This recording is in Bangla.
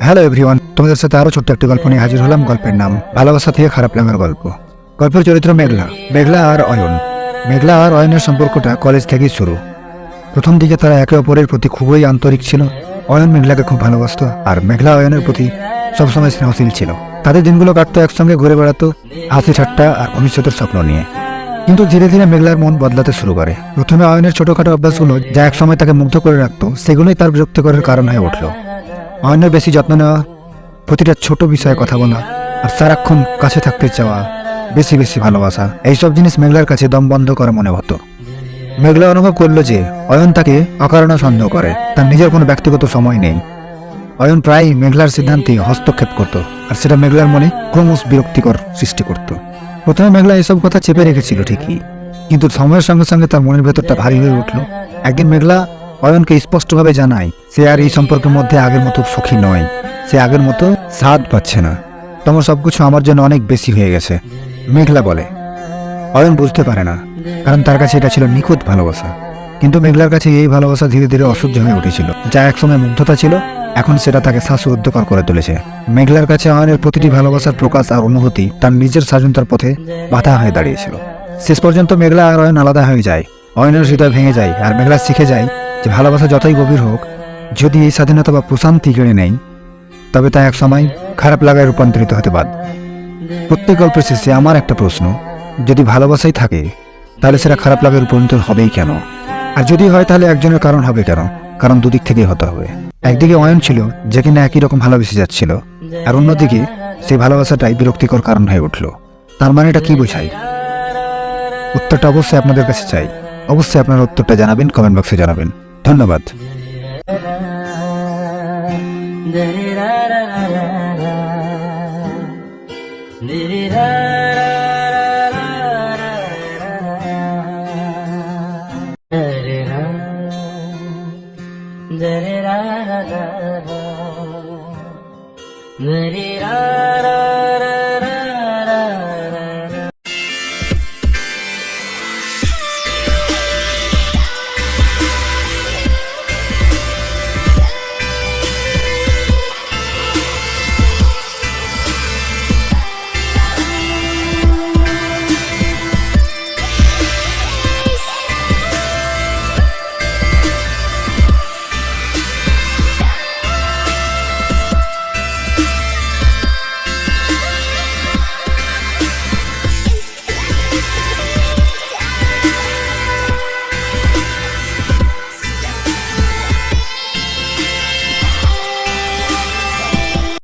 হ্যালো এভরিওয়ান তোমাদের সাথে আরও ছোট্ট একটি গল্প নিয়ে হাজির হলাম, গল্পের নাম ভালোবাসা থেকে খারাপ লাগার গল্প। গল্পের চরিত্র মেঘলা মেঘলা আর অয়ন। মেঘলা আর অয়নের সম্পর্কটা কলেজ থেকেই শুরু। প্রথম দিকে তারা একে অপরের প্রতি খুবই আন্তরিক ছিল। অয়ন মেঘলাকে খুব ভালোবাসত, আর মেঘলা অয়নের প্রতি সবসময় স্নেহশীল ছিল। তাদের দিনগুলো কাটতো একসঙ্গে ঘুরে বেড়াতো, হাসি ঠাট্টা আর ভবিষ্যতের স্বপ্ন নিয়ে। কিন্তু ধীরে ধীরে মেঘলার মন বদলাতে শুরু করে। প্রথমে অয়নের ছোটখাটো অভ্যাসগুলো যা একসময় তাকে মুগ্ধ করে রাখতো, সেগুলোই তার বিরক্তিকরের কারণ হয়ে উঠল। অয়নের বেশি যত্ন নেওয়া, প্রতিটা ছোট বিষয়ে কথা বলা আর সারাক্ষণ কাছে থাকতে চাওয়া, বেশি বেশি ভালোবাসা, এইসব জিনিস মেঘলার কাছে দম বন্ধ করা মনে হতো। মেঘলা অনুভব করল যে অয়ন তাকে অকারণে সন্দেহ করে, তার নিজের কোনো ব্যক্তিগত সময় নেই। অয়ন প্রায়ই মেঘলার সিদ্ধান্তে হস্তক্ষেপ করত আর সেটা মেঘলার মনে ক্রমশ বিরক্তিকর সৃষ্টি করত। প্রথমে মেঘলা এসব কথা চেপে রেখেছিল ঠিকই, কিন্তু সময়ের সঙ্গে সঙ্গে তার মনের ভেতরটা ভারী হয়ে উঠল। একদিন মেঘলা অয়নকে স্পষ্টভাবে জানায়, সে আর এই সম্পর্কের মধ্যে আগের মতো সুখী নয়। সে আগের মতো স্বাদ পাচ্ছে না। তোমার সবকিছু আমার জন্য অনেক বেশি হয়ে গেছে, মেঘলা বলে। অয়ন বুঝতে পারে না, কারণ তার কাছে এটা ছিল নিখুঁত ভালোবাসা। কিন্তু মেঘলার কাছে এই ভালোবাসা ধীরে ধীরে অসহ্য হয়ে উঠেছিল। যা একসময় মুগ্ধতা ছিল, এখন সেটা তাকে শ্বাসরুদ্ধকর করে তুলেছে। মেঘলার কাছে অয়নের প্রতিটি ভালোবাসার প্রকাশ আর অনুভূতি তার নিজের স্বাধীনতার পথে বাধা হয়ে দাঁড়িয়েছিল। শেষ পর্যন্ত মেঘলা আর অয়ন আলাদা হয়ে যায়। অয়নের হৃদয় ভেঙে যায় আর মেঘলা শিখে যায় যে ভালোবাসা যতই গভীর হোক, যদি এই স্বাধীনতা বা প্রশান্তি কেড়ে নেয়, তবে তা এক সময় খারাপ লাগায় রূপান্তরিত হতে বাধ্য। প্রত্যেক গল্পের শেষে আমার একটা প্রশ্ন, যদি ভালোবাসাই থাকে, তাহলে সেটা খারাপ লাগায় রূপান্তরিত হবেই কেন? আর যদি হয়, তাহলে একজনের কারণ হবে কেন? কারণ দুদিক থেকেই হতে হবে। একদিকে অয়ন ছিল, যে কিনা একই রকম ভালোবেসে যাচ্ছিল, আর অন্যদিকে সেই ভালোবাসাটাই বিরক্তিকর কারণ হয়ে উঠল। তার মানে এটা কি বোঝায়? উত্তরটা অবশ্যই আপনাদের কাছে চাই। অবশ্যই আপনার উত্তরটা জানাবেন কমেন্ট বক্সে জানাবেন। ধন্যবাদ Dare ra ra